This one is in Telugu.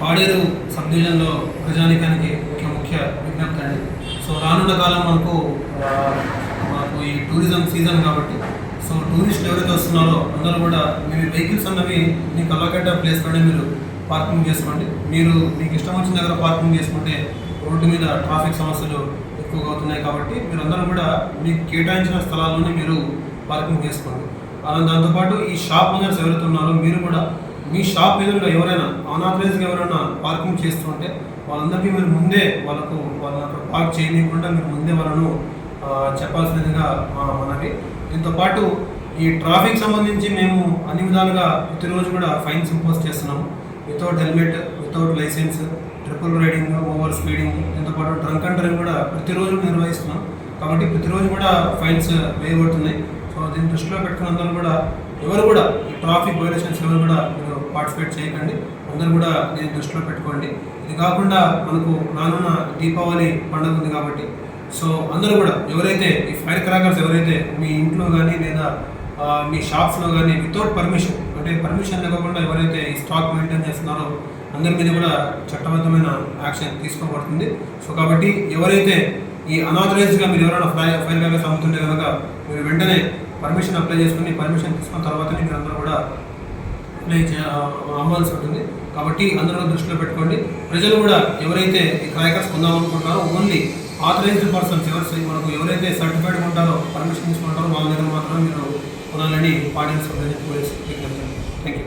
పాడేరు సబ్ డివిజన్లో ప్రజానికానికి ఒక ముఖ్య విజ్ఞప్తి అండి సో రానున్న కాలం మనకు మాకు మనకు ఈ టూరిజం సీజన్ కాబట్టి సో టూరిస్టులు ఎవరైతే వస్తున్నారో అందరూ కూడా మీ వెహికల్స్ అన్నవి మీకు అలొకేట ప్లేస్లోనే మీరు పార్కింగ్ చేసుకోండి. మీరు మీకు ఇష్టం వచ్చిన దగ్గర పార్కింగ్ చేసుకుంటే రోడ్డు మీద ట్రాఫిక్ సమస్యలు ఎక్కువగా అవుతున్నాయి కాబట్టి మీరు అందరూ కూడా మీకు కేటాయించిన స్థలాల్లోనే మీరు పార్కింగ్ చేసుకోండి. అలా దాంతోపాటు ఈ షాప్ ఓనర్స్ ఎవరైతే ఉన్నారో మీరు కూడా మీ షాప్ ఎదురుగా ఎవరైనా అనాథరైజ్గా ఎవరైనా పార్కింగ్ చేస్తుంటే వాళ్ళందరికీ మీరు ముందే వాళ్ళకు వాళ్ళని అక్కడ పార్క్ చేయనీయకుండా మీరు ముందే వాళ్ళను చెప్పాల్సినదిగా మనకి దీంతోపాటు దీంతో పాటు ఈ ట్రాఫిక్ సంబంధించి మేము అన్ని విధాలుగా ప్రతిరోజు కూడా ఫైన్స్ ఇంపోజ్ చేస్తున్నాము. Without helmet without licence triple riding over speeding దీంతో పాటు డ్రంక్ అండ్ డ్రైవ్ కూడా ప్రతిరోజు నిర్వహిస్తున్నాం. కాబట్టి ప్రతిరోజు కూడా ఫైన్స్ వేయబడుతున్నాయి. సో దీన్ని దృష్టిలో పెట్టుకుని అందరూ కూడా ఎవరు కూడా ఈ ట్రాఫిక్ వైలేషన్స్ ఎవరు కూడా మీరు పార్టిసిపేట్ చేయకండి. అందరూ కూడా దీన్ని దృష్టిలో పెట్టుకోండి. ఇది కాకుండా మనకు రానున్న దీపావళి పండుగ ఉంది కాబట్టి సో అందరూ కూడా ఎవరైతే ఈ ఫైర్ క్రాకర్స్ ఎవరైతే మీ ఇంట్లో కానీ లేదా మీ షాప్స్లో కానీ వితౌట్ పర్మిషన్ అంటే పర్మిషన్ లేకుండా ఎవరైతే ఈ స్టాక్ మెయింటైన్ చేస్తున్నారో అందరి మీద కూడా చట్టబద్ధమైన యాక్షన్ తీసుకోబడుతుంది. సో కాబట్టి ఎవరైతే ఈ అనాథరైజ్గా మీరు ఎవరైనా ఫైర్ ఫైర్ క్రాకర్స్ అమ్ముతుంటే కనుక మీరు వెంటనే పర్మిషన్ అప్లై చేసుకుని పర్మిషన్ తీసుకున్న తర్వాతనే మీరందరూ అందరూ కూడా అప్లై చే అమ్మాల్సి ఉంటుంది. కాబట్టి అందరూ దృష్టిలో పెట్టుకోండి. ప్రజలు కూడా ఎవరైతే ఈ క్రాకర్స్ కొందామనుకుంటారో ఓన్లీ ఆథరైజ్డ్ పర్సన్స్ ఎవరు మనకు ఎవరైతే సర్టిఫైడ్ ఉంటారో పర్మిషన్ తీసుకుంటారో వాళ్ళ దగ్గర మాత్రమే మీరు కొనాలని పాటించాలని పోలీస్ థ్యాంక్ యూ